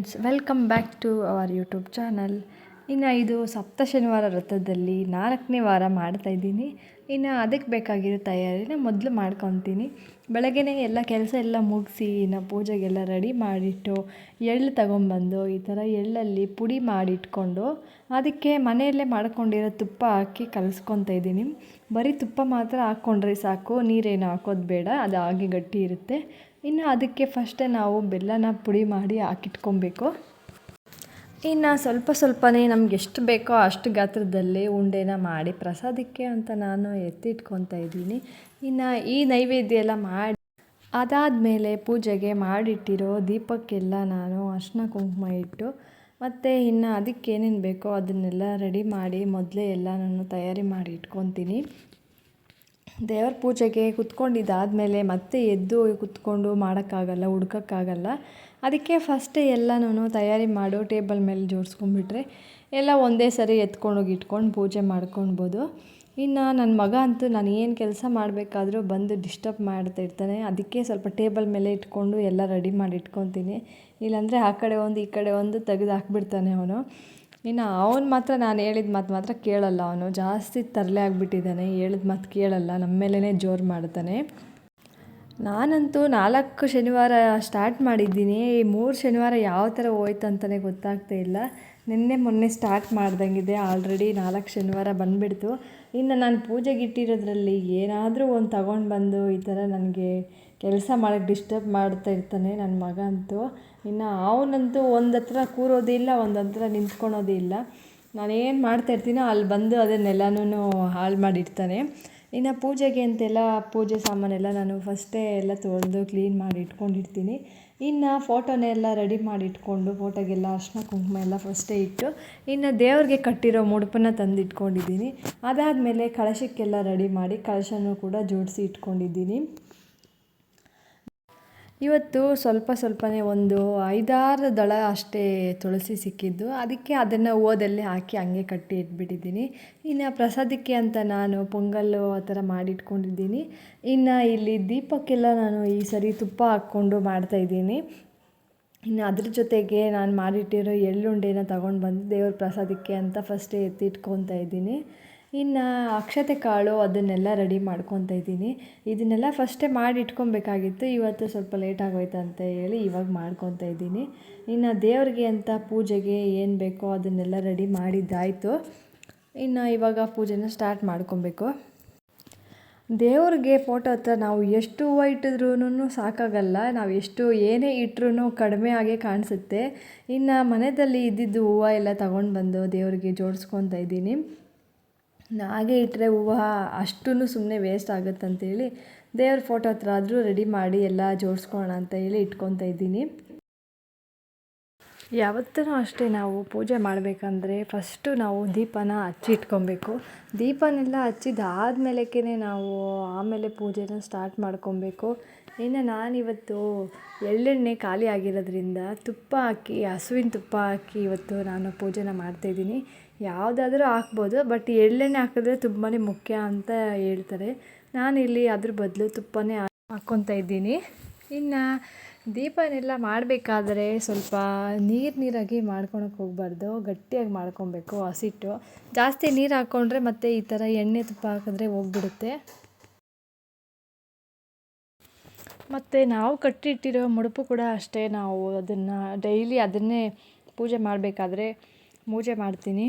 Friends, welcome back to our YouTube channel. ಇನ್ನು ಇದು ಸಪ್ತ ಶನಿವಾರ ವ್ರತದಲ್ಲಿ ನಾಲ್ಕನೇ ವಾರ ಮಾಡ್ತಾ ಇದ್ದೀನಿ. ಇನ್ನು ಅದಕ್ಕೆ ಬೇಕಾಗಿರೋ ತಯಾರಿನ ಮೊದಲು ಮಾಡ್ಕೊತೀನಿ. ಬೆಳಗ್ಗೆ ಎಲ್ಲ ಕೆಲಸ ಎಲ್ಲ ಮುಗಿಸಿ, ಇನ್ನು ಪೂಜೆಗೆಲ್ಲ ರೆಡಿ ಮಾಡಿಟ್ಟು ಎಳ್ಳು ತಗೊಂಬಂದು ಈ ಥರ ಎಳ್ಳಲ್ಲಿ ಪುಡಿ ಮಾಡಿಟ್ಕೊಂಡು ಅದಕ್ಕೆ ಮನೆಯಲ್ಲೇ ಮಾಡ್ಕೊಂಡಿರೋ ತುಪ್ಪ ಹಾಕಿ ಕಲಿಸ್ಕೊತಾ ಇದ್ದೀನಿ. ಬರೀ ತುಪ್ಪ ಮಾತ್ರ ಹಾಕ್ಕೊಂಡ್ರೆ ಸಾಕು, ನೀರೇನು ಹಾಕೋದು ಬೇಡ, ಅದು ಹಾಗೆ ಗಟ್ಟಿ ಇರುತ್ತೆ. ಇನ್ನು ಅದಕ್ಕೆ ಫಸ್ಟೇ ನಾವು ಬೆಲ್ಲನ ಪುಡಿ ಮಾಡಿ ಹಾಕಿಟ್ಕೊಬೇಕು. ಇನ್ನು ಸ್ವಲ್ಪ ಸ್ವಲ್ಪನೇ ನಮ್ಗೆ ಎಷ್ಟು ಬೇಕೋ ಅಷ್ಟು ಗಾತ್ರದಲ್ಲಿ ಉಂಡೆನ ಮಾಡಿ ಪ್ರಸಾದಕ್ಕೆ ಅಂತ ನಾನು ಎತ್ತಿಟ್ಕೊತಾ ಇದ್ದೀನಿ. ಇನ್ನು ಈ ನೈವೇದ್ಯ ಎಲ್ಲ ಮಾಡಿ ಅದಾದ ಮೇಲೆ ಪೂಜೆಗೆ ಮಾಡಿಟ್ಟಿರೋ ದೀಪಕ್ಕೆಲ್ಲ ನಾನು ಅರ್ಶಿನ ಕುಂಕುಮ ಇಟ್ಟು ಮತ್ತು ಇನ್ನು ಅದಕ್ಕೆ ಏನೇನು ಬೇಕೋ ಅದನ್ನೆಲ್ಲ ರೆಡಿ ಮಾಡಿ ಮೊದಲೇ ಎಲ್ಲ ನಾನು ತಯಾರಿ ಮಾಡಿ ಇಟ್ಕೊತೀನಿ. ದೇವ್ರ ಪೂಜೆಗೆ ಕುತ್ಕೊಂಡಿದ್ದಾದಮೇಲೆ ಮತ್ತೆ ಎದ್ದು ಕುತ್ಕೊಂಡು ಮಾಡೋಕ್ಕಾಗಲ್ಲ, ಹುಡ್ಕೋಕ್ಕಾಗಲ್ಲ. ಅದಕ್ಕೆ ಫಸ್ಟೇ ಎಲ್ಲನೂ ತಯಾರಿ ಮಾಡು, ಟೇಬಲ್ ಮೇಲೆ ಜೋಡಿಸ್ಕೊಂಡ್ಬಿಟ್ರೆ ಎಲ್ಲ ಒಂದೇ ಸರಿ ಎತ್ಕೊಂಡೋಗಿ ಇಟ್ಕೊಂಡು ಪೂಜೆ ಮಾಡ್ಕೊಳ್ಬೋದು. ಇನ್ನು ನನ್ನ ಮಗ ಅಂತೂ ನಾನು ಏನು ಕೆಲಸ ಮಾಡಬೇಕಾದ್ರೂ ಬಂದು ಡಿಸ್ಟರ್ಬ್ ಮಾಡ್ತಾ ಇರ್ತಾನೆ. ಅದಕ್ಕೆ ಸ್ವಲ್ಪ ಟೇಬಲ್ ಮೇಲೆ ಇಟ್ಕೊಂಡು ಎಲ್ಲ ರೆಡಿ ಮಾಡಿ ಇಟ್ಕೊತೀನಿ. ಇಲ್ಲಾಂದರೆ ಆ ಕಡೆ ಒಂದು, ಈ ಕಡೆ ಒಂದು ತೆಗೆದು ಹಾಕ್ಬಿಡ್ತಾನೆ ಅವನು. ಇನ್ನು ಅವನು ಮಾತ್ರ ನಾನು ಹೇಳಿದ ಮಾತು ಮಾತ್ರ ಕೇಳಲ್ಲ ಅವನು. ಜಾಸ್ತಿ ತರಲೆ ಆಗಿಬಿಟ್ಟಿದ್ದಾನೆ. ಹೇಳಿದ ಮಾತು ಕೇಳಲ್ಲ. ನಮ್ಮ ಮೇಲೇ ಜೋರು ಮಾಡ್ತಾನೆ. ನಾನಂತೂ ನಾಲ್ಕು ಶನಿವಾರ ಸ್ಟಾರ್ಟ್ ಮಾಡಿದ್ದೀನಿ. ಈ ಮೂರು ಶನಿವಾರ ಯಾವ ಥರ ಹೋಯ್ತು ಅಂತಲೇ ಗೊತ್ತಾಗ್ತಾ ಇಲ್ಲ. ನಿನ್ನೆ ಮೊನ್ನೆ ಸ್ಟಾರ್ಟ್ ಮಾಡ್ದಂಗಿದೆ. ಆಲ್ರೆಡಿ ನಾಲ್ಕು ಶನಿವಾರ ಬಂದುಬಿಡ್ತು. ಇನ್ನು ನಾನು ಪೂಜೆಗಿಟ್ಟಿರೋದ್ರಲ್ಲಿ ಏನಾದರೂ ಒಂದು ತಗೊಂಡು ಬಂದು ಈ ಥರ ನನಗೆ ಕೆಲಸ ಮಾಡೋಕ್ಕೆ ಡಿಸ್ಟರ್ಬ್ ಮಾಡ್ತಾ ಇರ್ತಾನೆ ನನ್ನ ಮಗ ಅಂತೂ. ಇನ್ನು ಅವನಂತೂ ಒಂದು ಹತ್ರ ಕೂರೋದಿಲ್ಲ ಒಂದು ಹತ್ರ ನಿಂತ್ಕೊಳೋದಿಲ್ಲ ನಾನೇನು ಮಾಡ್ತಾ ಇರ್ತೀನೋ ಅಲ್ಲಿ ಬಂದು ಅದನ್ನೆಲ್ಲನೂ ಹಾಳು ಮಾಡಿರ್ತಾನೆ ಇನ್ನು ಪೂಜೆಗೆ ಅಂತೆಲ್ಲ ಪೂಜೆ ಸಾಮಾನೆಲ್ಲ ನಾನು ಫಸ್ಟೇ ಎಲ್ಲ ತೊಳೆದು ಕ್ಲೀನ್ ಮಾಡಿ ಇಟ್ಕೊಂಡಿರ್ತೀನಿ. ಇನ್ನು ಫೋಟೋನೆಲ್ಲ ರೆಡಿ ಮಾಡಿ ಇಟ್ಕೊಂಡು ಫೋಟೋಗೆಲ್ಲ ಅರ್ಶಿನ ಕುಂಕುಮ ಎಲ್ಲ ಫಸ್ಟೇ ಇಟ್ಟು ಇನ್ನು ದೇವ್ರಿಗೆ ಕಟ್ಟಿರೋ ಮುಡುಪನ್ನ ತಂದು ಇಟ್ಕೊಂಡಿದ್ದೀನಿ ಅದಾದಮೇಲೆ ಕಳಶಕ್ಕೆಲ್ಲ ರೆಡಿ ಮಾಡಿ ಕಳಶನೂ ಕೂಡ ಜೋಡಿಸಿ ಇಟ್ಕೊಂಡಿದ್ದೀನಿ. ಇವತ್ತು ಸ್ವಲ್ಪ ಸ್ವಲ್ಪನೇ ಒಂದು ಐದಾರು ದಳ ಅಷ್ಟೇ ತುಳಸಿ ಸಿಕ್ಕಿದ್ದು. ಅದಕ್ಕೆ ಅದನ್ನು ಓದಲ್ಲಿ ಹಾಕಿ ಹಂಗೆ ಕಟ್ಟಿ ಇಟ್ಬಿಟ್ಟಿದ್ದೀನಿ. ಇನ್ನು ಪ್ರಸಾದಕ್ಕೆ ಅಂತ ನಾನು ಪೊಂಗಲ್ಲು ಆ ಥರ ಮಾಡಿಟ್ಕೊಂಡಿದ್ದೀನಿ. ಇನ್ನು ಇಲ್ಲಿ ದೀಪಕ್ಕೆಲ್ಲ ನಾನು ಈ ಸರಿ ತುಪ್ಪ ಹಾಕ್ಕೊಂಡು ಮಾಡ್ತಾಯಿದ್ದೀನಿ. ಇನ್ನು ಅದ್ರ ಜೊತೆಗೆ ನಾನು ಮಾಡಿಟ್ಟಿರೋ ಎಳ್ಳುಂಡೆನ ತಗೊಂಡು ಬಂದು ದೇವ್ರ ಪ್ರಸಾದಕ್ಕೆ ಅಂತ ಫಸ್ಟೇ ಎತ್ತಿಟ್ಕೊತಾ ಇದ್ದೀನಿ ಇನ್ನು ಅಕ್ಷತೆ ಕಾಳು ಅದನ್ನೆಲ್ಲ ರೆಡಿ ಮಾಡ್ಕೊತ ಇದ್ದೀನಿ. ಇದನ್ನೆಲ್ಲ ಫಸ್ಟೇ ಮಾಡಿ ಇಟ್ಕೊಬೇಕಾಗಿತ್ತು ಇವತ್ತು ಸ್ವಲ್ಪ ಲೇಟ್ ಆಗೋಯ್ತು ಅಂತ ಹೇಳಿ ಇವಾಗ ಮಾಡ್ಕೊತ ಇದ್ದೀನಿ. ಇನ್ನು ದೇವ್ರಿಗೆ ಅಂತ ಪೂಜೆಗೆ ಏನು ಬೇಕೋ ಅದನ್ನೆಲ್ಲ ರೆಡಿ ಮಾಡಿದ್ದಾಯಿತು. ಇನ್ನು ಇವಾಗ ಪೂಜೆನ ಸ್ಟಾರ್ಟ್ ಮಾಡ್ಕೊಬೇಕು. ದೇವ್ರಿಗೆ ಫೋಟೋ ಹತ್ರ ನಾವು ಎಷ್ಟು ಹೂವು ಇಟ್ಟಿದ್ರೂ ಸಾಕಾಗಲ್ಲ. ನಾವು ಎಷ್ಟು ಏನೇ ಇಟ್ಟರೂ ಕಡಿಮೆ ಆಗೇ ಕಾಣಿಸುತ್ತೆ. ಇನ್ನು ಮನೆಯಲ್ಲಿ ಇದ್ದಿದ್ದು ಹೂವು ಎಲ್ಲ ತಗೊಂಡು ಬಂದು ದೇವರಿಗೆ ಜೋಡಿಸ್ಕೊತಾ ಇದ್ದೀನಿ. ಹಾಗೆ ಇಟ್ಟರೆ ಹೂವು ಅಷ್ಟೂ ಸುಮ್ಮನೆ ವೇಸ್ಟ್ ಆಗುತ್ತಂತೇಳಿ ದೇವ್ರ ಫೋಟೋ ಹತ್ರ ಆದರೂ ರೆಡಿ ಮಾಡಿ ಎಲ್ಲ ಜೋಡಿಸ್ಕೊಳ್ಳೋಣ ಅಂತ ಹೇಳಿ ಇಟ್ಕೊತಾ ಇದ್ದೀನಿ. ಯಾವತ್ತೂ ಅಷ್ಟೇ ನಾವು ಪೂಜೆ ಮಾಡಬೇಕಂದ್ರೆ ಫಸ್ಟು ನಾವು ದೀಪನ ಹಚ್ಚಿ ಇಟ್ಕೊಬೇಕು ದೀಪನೆಲ್ಲ ಹಚ್ಚಿದಾದ್ಮೇಲೆಕೇ ನಾವು ಆಮೇಲೆ ಪೂಜೆನ ಸ್ಟಾರ್ಟ್ ಮಾಡ್ಕೊಬೇಕು ಇನ್ನು ನಾನಿವತ್ತು ಎಳ್ಳೆಣ್ಣೆ ಖಾಲಿ ಆಗಿರೋದ್ರಿಂದ ತುಪ್ಪ ಹಾಕಿ ಹಸುವಿನ ತುಪ್ಪ ಹಾಕಿ ಇವತ್ತು ನಾನು ಪೂಜೆನ ಮಾಡ್ತಾಯಿದ್ದೀನಿ ಯಾವುದಾದ್ರೂ ಹಾಕ್ಬೋದು ಬಟ್ ಎಳ್ಳೆಣ್ಣೆ ಹಾಕಿದ್ರೆ ತುಂಬಾ ಮುಖ್ಯ ಅಂತ ಹೇಳ್ತಾರೆ. ನಾನಿಲ್ಲಿ ಅದ್ರ ಬದಲು ತುಪ್ಪನೇ ಹಾಕ್ಕೊತಾ ಇದ್ದೀನಿ. ಇನ್ನು ದೀಪನೆಲ್ಲ ಮಾಡಬೇಕಾದ್ರೆ ಸ್ವಲ್ಪ ನೀರು ನೀರಾಗಿ ಮಾಡ್ಕೊಳಕ್ಕೆ ಹೋಗ್ಬಾರ್ದು, ಗಟ್ಟಿಯಾಗಿ ಮಾಡ್ಕೊಬೇಕು ಹಸಿಟ್ಟು. ಜಾಸ್ತಿ ನೀರು ಹಾಕ್ಕೊಂಡ್ರೆ ಮತ್ತು ಈ ಥರ ಎಣ್ಣೆ ತುಪ್ಪ ಹಾಕಿದ್ರೆ ಹೋಗ್ಬಿಡುತ್ತೆ. ಮತ್ತು ನಾವು ಕಟ್ಟಿಟ್ಟಿರೋ ಮುಡುಪು ಕೂಡ ಅಷ್ಟೇ. ನಾವು ಅದನ್ನು ಡೈಲಿ ಅದನ್ನೇ ಪೂಜೆ ಮಾಡಬೇಕಾದ್ರೆ ಪೂಜೆ ಮಾಡ್ತೀನಿ.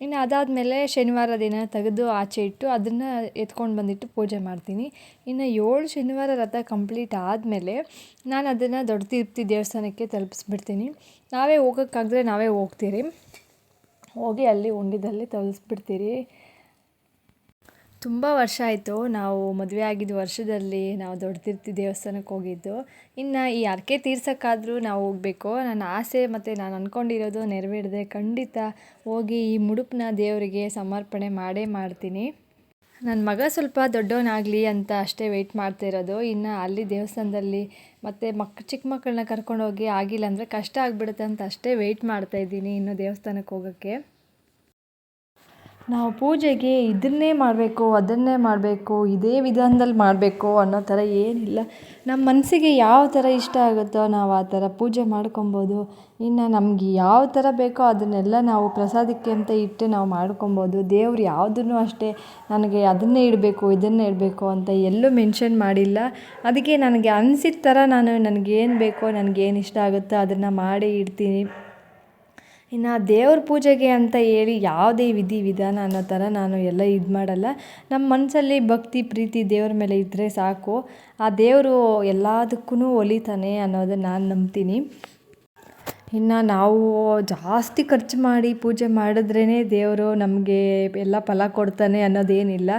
ಇನ್ನು ಅದಾದಮೇಲೆ ಶನಿವಾರ ದಿನ ತೆಗೆದು ಆಚೆ ಇಟ್ಟು ಅದನ್ನು ಎತ್ಕೊಂಡು ಬಂದಿಟ್ಟು ಪೂಜೆ ಮಾಡ್ತೀನಿ. ಇನ್ನು ಏಳು ಶನಿವಾರ ರಥ ಕಂಪ್ಲೀಟ್ ಆದಮೇಲೆ ನಾನು ಅದನ್ನು ದೊಡ್ಡ ತಿರುಪ್ತಿ ದೇವಸ್ಥಾನಕ್ಕೆ ತಲುಪಿಸ್ಬಿಡ್ತೀನಿ. ನಾವೇ ಹೋಗೋಕ್ಕಾಗದ್ರೆ ನಾವೇ ಹೋಗ್ತೀರಿ. ಹೋಗಿ ಅಲ್ಲಿ ಉಂಡಿದಲ್ಲಿ ತಲುಪಿಸ್ಬಿಡ್ತೀರಿ ತುಂಬ ವರ್ಷ ಆಯಿತು ನಾವು ಮದುವೆ ಆಗಿದ್ದ ವರ್ಷದಲ್ಲಿ ನಾವು ದೊಡ್ಡ ತಿರ್ತಿ ದೇವಸ್ಥಾನಕ್ಕೆ ಹೋಗಿದ್ದು. ಇನ್ನು ಈ ಅರ್ಕೆ ತೀರ್ಸೋಕ್ಕಾದರೂ ನಾವು ಹೋಗಬೇಕು. ನನ್ನ ಆಸೆ ಮತ್ತು ನಾನು ಅಂದ್ಕೊಂಡಿರೋದು ನೆರವೇರಿದೆ ಖಂಡಿತ ಹೋಗಿ ಈ ಮುಡುಪನ್ನ ದೇವರಿಗೆ ಸಮರ್ಪಣೆ ಮಾಡೇ ಮಾಡ್ತೀನಿ. ನನ್ನ ಮಗ ಸ್ವಲ್ಪ ದೊಡ್ಡವನಾಗಲಿ ಅಂತ ಅಷ್ಟೇ ವೆಯ್ಟ್ ಮಾಡ್ತಾ ಇರೋದು. ಇನ್ನು ಅಲ್ಲಿ ದೇವಸ್ಥಾನದಲ್ಲಿ ಮತ್ತು ಮಕ್, ಚಿಕ್ಕ ಮಕ್ಕಳನ್ನ ಕರ್ಕೊಂಡೋಗಿ ಆಗಿಲ್ಲ ಅಂದರೆ ಕಷ್ಟ ಆಗಿಬಿಡುತ್ತೆ ಅಂತ ಅಷ್ಟೇ ವೆಯ್ಟ್ ಮಾಡ್ತಾಯಿದ್ದೀನಿ ಇನ್ನು ದೇವಸ್ಥಾನಕ್ಕೆ ಹೋಗೋಕ್ಕೆ. ನಾವು ಪೂಜೆಗೆ ಇದನ್ನೇ ಮಾಡಬೇಕು, ಅದನ್ನೇ ಮಾಡಬೇಕು, ಇದೇ ವಿಧಾನದಲ್ಲಿ ಮಾಡಬೇಕು ಅನ್ನೋ ಥರ ಏನಿಲ್ಲ. ನಮ್ಮ ಮನಸ್ಸಿಗೆ ಯಾವ ಥರ ಇಷ್ಟ ಆಗುತ್ತೋ ನಾವು ಆ ಥರ ಪೂಜೆ ಮಾಡ್ಕೊಬೋದು. ಇನ್ನು ನಮ್ಗೆ ಯಾವ ಥರ ಬೇಕೋ ಅದನ್ನೆಲ್ಲ ನಾವು ಪ್ರಸಾದಕ್ಕೆ ಅಂತ ಇಟ್ಟು ನಾವು ಮಾಡ್ಕೊಬೋದು. ದೇವ್ರು ಯಾವುದನ್ನು ಅಷ್ಟೇ ನನಗೆ ಅದನ್ನೇ ಇಡಬೇಕು, ಇದನ್ನೇ ಇಡಬೇಕು ಅಂತ ಎಲ್ಲೂ ಮೆನ್ಷನ್ ಮಾಡಿಲ್ಲ. ಅದಕ್ಕೆ ನನಗೆ ಅನ್ಸಿದ ಥರ ನಾನು ನನಗೇನು ಬೇಕೋ ನನಗೇನು ಇಷ್ಟ ಆಗುತ್ತೋ ಅದನ್ನು ಮಾಡಿ ಇಡ್ತೀನಿ. ಇನ್ನು ದೇವ್ರ ಪೂಜೆಗೆ ಅಂತ ಹೇಳಿ ಯಾವುದೇ ವಿಧಿ ವಿಧಾನ ಅನ್ನೋ ಥರ ನಾನು ಎಲ್ಲ ಇದು ಮಾಡಲ್ಲ. ನಮ್ಮ ಮನಸ್ಸಲ್ಲಿ ಭಕ್ತಿ, ಪ್ರೀತಿ ದೇವ್ರ ಮೇಲೆ ಇದ್ದರೆ ಸಾಕು. ಆ ದೇವರು ಎಲ್ಲದಕ್ಕೂ ಒಲಿತಾನೆ ಅನ್ನೋದನ್ನು ನಾನು ನಂಬ್ತೀನಿ. ಇನ್ನು ನಾವು ಜಾಸ್ತಿ ಖರ್ಚು ಮಾಡಿ ಪೂಜೆ ಮಾಡಿದ್ರೇ ದೇವರು ನಮಗೆ ಎಲ್ಲ ಫಲ ಕೊಡ್ತಾನೆ ಅನ್ನೋದೇನಿಲ್ಲ.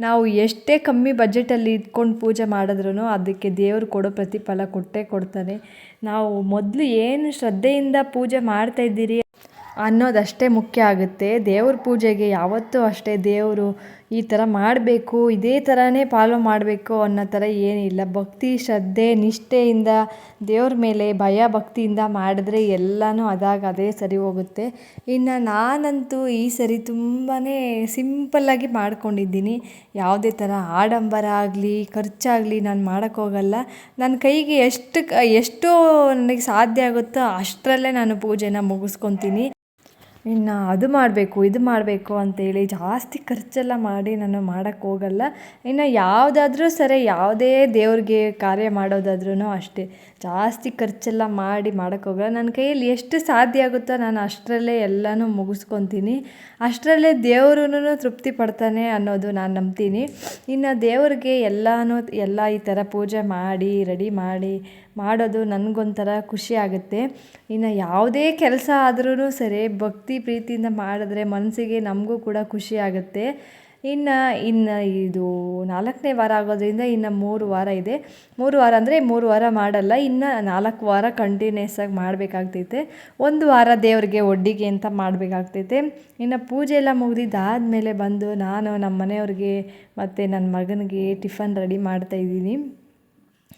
ನಾವು ಎಷ್ಟೇ ಕಮ್ಮಿ ಬಜೆಟಲ್ಲಿ ಇಟ್ಕೊಂಡು ಪೂಜೆ ಮಾಡಿದ್ರೂ ಅದಕ್ಕೆ ದೇವರು ಕೊಡೋ ಪ್ರತಿಫಲ ಕೊಟ್ಟೇ ಕೊಡ್ತಾನೆ. ನಾವು ಮೊದಲು ಏನು ಶ್ರದ್ಧೆಯಿಂದ ಪೂಜೆ ಮಾಡ್ತಾಯಿದ್ದೀರಿ ಅನ್ನೋದಷ್ಟೇ ಮುಖ್ಯ ಆಗುತ್ತೆ. ದೇವ್ರ ಪೂಜೆಗೆ ಯಾವತ್ತೂ ಅಷ್ಟೇ ದೇವರು ಈ ಥರ ಮಾಡಬೇಕು, ಇದೇ ಥರನೇ ಫಾಲೋ ಮಾಡಬೇಕು ಅನ್ನೋ ಥರ ಏನಿಲ್ಲ. ಭಕ್ತಿ, ಶ್ರದ್ಧೆ, ನಿಷ್ಠೆಯಿಂದ ದೇವ್ರ ಮೇಲೆ, ಭಯ, ಭಕ್ತಿಯಿಂದ ಮಾಡಿದ್ರೆ ಎಲ್ಲನೂ ಅದಾಗ ಅದೇ ಸರಿ ಹೋಗುತ್ತೆ. ಇನ್ನು ನಾನಂತೂ ಈ ಸರಿ ತುಂಬಾ ಸಿಂಪಲ್ಲಾಗಿ ಮಾಡ್ಕೊಂಡಿದ್ದೀನಿ. ಯಾವುದೇ ಥರ ಆಡಂಬರ ಆಗಲಿ, ಖರ್ಚಾಗಲಿ ನಾನು ಮಾಡೋಕ್ಕೋಗಲ್ಲ ನನ್ನ ಕೈಗೆ ಎಷ್ಟು ಎಷ್ಟು ನನಗೆ ಸಾಧ್ಯ ಆಗುತ್ತೋ ಅಷ್ಟರಲ್ಲೇ ನಾನು ಪೂಜೆನ ಮುಗಿಸ್ಕೊತೀನಿ. ಇನ್ನು ಅದು ಮಾಡಬೇಕು, ಇದು ಮಾಡಬೇಕು ಅಂತೇಳಿ ಜಾಸ್ತಿ ಖರ್ಚೆಲ್ಲ ಮಾಡಿ ನಾನು ಮಾಡೋಕ್ಕೆ ಹೋಗಲ್ಲ. ಇನ್ನು ಯಾವುದಾದ್ರೂ ಸರಿ ಯಾವುದೇ ದೇವ್ರಿಗೆ ಕಾರ್ಯ ಮಾಡೋದಾದ್ರೂ ಅಷ್ಟೇ. ಜಾಸ್ತಿ ಖರ್ಚೆಲ್ಲ ಮಾಡಿ ಮಾಡೋಕ್ಕೆ ಹೋಗಲ್ಲ. ನನ್ನ ಕೈಯಲ್ಲಿ ಎಷ್ಟು ಸಾಧ್ಯ ಆಗುತ್ತೋ ನಾನು ಅಷ್ಟರಲ್ಲೇ ಎಲ್ಲನೂ ಮುಗಿಸ್ಕೊತೀನಿ. ಅಷ್ಟರಲ್ಲೇ ದೇವ್ರೂ ತೃಪ್ತಿ ಪಡ್ತಾನೆ ಅನ್ನೋದು ನಾನು ನಂಬ್ತೀನಿ. ಇನ್ನು ದೇವ್ರಿಗೆ ಎಲ್ಲನೂ, ಎಲ್ಲ ಈ ಥರ ಪೂಜೆ ಮಾಡಿ, ರೆಡಿ ಮಾಡಿ ಮಾಡೋದು ನನಗೊಂಥರ ಖುಷಿ ಆಗುತ್ತೆ. ಇನ್ನು ಯಾವುದೇ ಕೆಲಸ ಆದ್ರೂ ಸರಿ ಭಕ್ತಿ ಪ್ರೀತಿಯಿಂದ ಮಾಡಿದ್ರೆ ಮನಸ್ಸಿಗೆ ನಮಗೂ ಕೂಡ ಖುಷಿ ಆಗುತ್ತೆ. ಇನ್ನು ಇನ್ನು ಇದು ನಾಲ್ಕನೇ ವಾರ ಆಗೋದ್ರಿಂದ ಇನ್ನು ಮೂರು ವಾರ ಇದೆ. ಮೂರು ವಾರ ಅಂದರೆ ಮೂರು ವಾರ ಮಾಡಲ್ಲ, ಇನ್ನು ನಾಲ್ಕು ವಾರ ಕಂಟಿನ್ಯೂಸ್ ಆಗಿ ಮಾಡಬೇಕಾಗ್ತೈತೆ. ಒಂದು ವಾರ ದೇವ್ರಿಗೆ ಒಡ್ಡಿಗೆ ಅಂತ ಮಾಡಬೇಕಾಗ್ತೈತೆ. ಇನ್ನು ಪೂಜೆ ಎಲ್ಲ ಮುಗಿದಿದ್ದಾದಮೇಲೆ ಬಂದು ನಾನು ನಮ್ಮ ಮನೆಯವ್ರಿಗೆ ಮತ್ತು ನನ್ನ ಮಗನಿಗೆ ಟಿಫನ್ ರೆಡಿ ಮಾಡ್ತಾಯಿದ್ದೀನಿ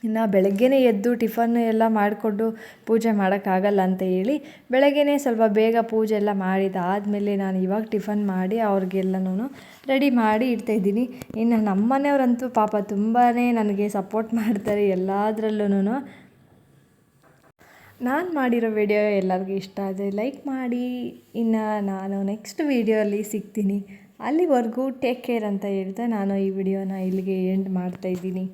ಇನ್ನು ಬೆಳಗ್ಗೆನೇ ಎದ್ದು ಟಿಫನ್ ಎಲ್ಲ ಮಾಡಿಕೊಂಡು ಪೂಜೆ ಮಾಡೋಕ್ಕಾಗಲ್ಲ ಅಂತ ಹೇಳಿ ಬೆಳಗ್ಗೆನೇ ಸ್ವಲ್ಪ ಬೇಗ ಪೂಜೆ ಎಲ್ಲ ಮಾಡಿದ್ದಾದಮೇಲೆ ನಾನು ಇವಾಗ ಟಿಫನ್ ಮಾಡಿ ಅವ್ರಿಗೆಲ್ಲನೂ ರೆಡಿ ಮಾಡಿ ಇಡ್ತಾಯಿದ್ದೀನಿ ಇನ್ನು ನಮ್ಮ ಮನೆಯವರಂತೂ ಪಾಪ ತುಂಬಾ ನನಗೆ ಸಪೋರ್ಟ್ ಮಾಡ್ತಾರೆ ಎಲ್ಲದರಲ್ಲೂ ನಾನು ಮಾಡಿರೋ ವಿಡಿಯೋ ಎಲ್ಲರಿಗೂ ಇಷ್ಟ ಆದರೆ ಲೈಕ್ ಮಾಡಿ. ಇನ್ನು ನಾನು ನೆಕ್ಸ್ಟ್ ವೀಡಿಯೋಲಿ ಸಿಗ್ತೀನಿ. ಅಲ್ಲಿವರೆಗೂ ಟೇಕ್ ಕೇರ್ ಅಂತ ಹೇಳ್ತಾ ನಾನು ಈ ವಿಡಿಯೋನ ಇಲ್ಲಿಗೆ ಎಂಡ್ ಮಾಡ್ತಾಯಿದ್ದೀನಿ